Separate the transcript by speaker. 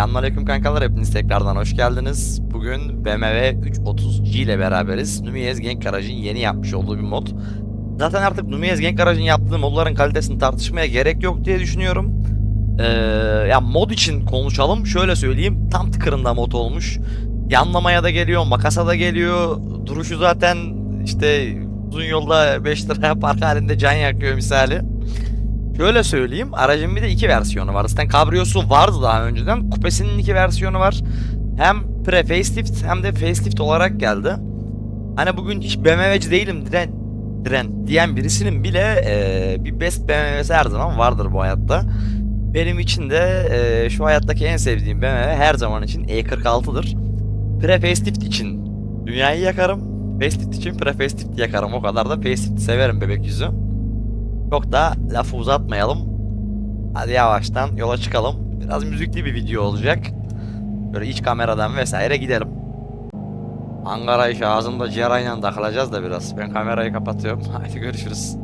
Speaker 1: Selamünaleyküm kankalar hepiniz tekrardan hoş geldiniz. Bugün BMW 330G ile beraberiz. Numiyaz Genk Garaj'ın yeni yapmış olduğu bir mod. Zaten artık Numiyaz Genk Garaj'ın yaptığı modların kalitesini tartışmaya gerek yok diye düşünüyorum. Ee, ya mod için konuşalım. Şöyle söyleyeyim. Tam tıkırında mod olmuş. Yanlamaya da geliyor, makasa da geliyor. Duruşu zaten işte uzun yolda 5 liraya park halinde can yakıyor misali. Şöyle söyleyeyim. Aracın bir de iki versiyonu var. Zaten kabriyosu vardı daha önceden. Kupesinin iki versiyonu var. Hem pre facelift hem de facelift olarak geldi. Hani bugün hiç BMW'ci değilim diren, diren diyen birisinin bile eee, bir best BMW'si her zaman vardır bu hayatta. Benim için de eee, şu hayattaki en sevdiğim BMW her zaman için E46'dır. Pre facelift için dünyayı yakarım. Facelift için pre facelift yakarım. O kadar da facelift severim bebek yüzü. Çok da lafı uzatmayalım. Hadi yavaştan yola çıkalım. Biraz müzikli bir video olacak. Böyle iç kameradan vesaire gidelim. Ankara işi ağzımda ciğerayla takılacağız da biraz. Ben kamerayı kapatıyorum. Hadi görüşürüz.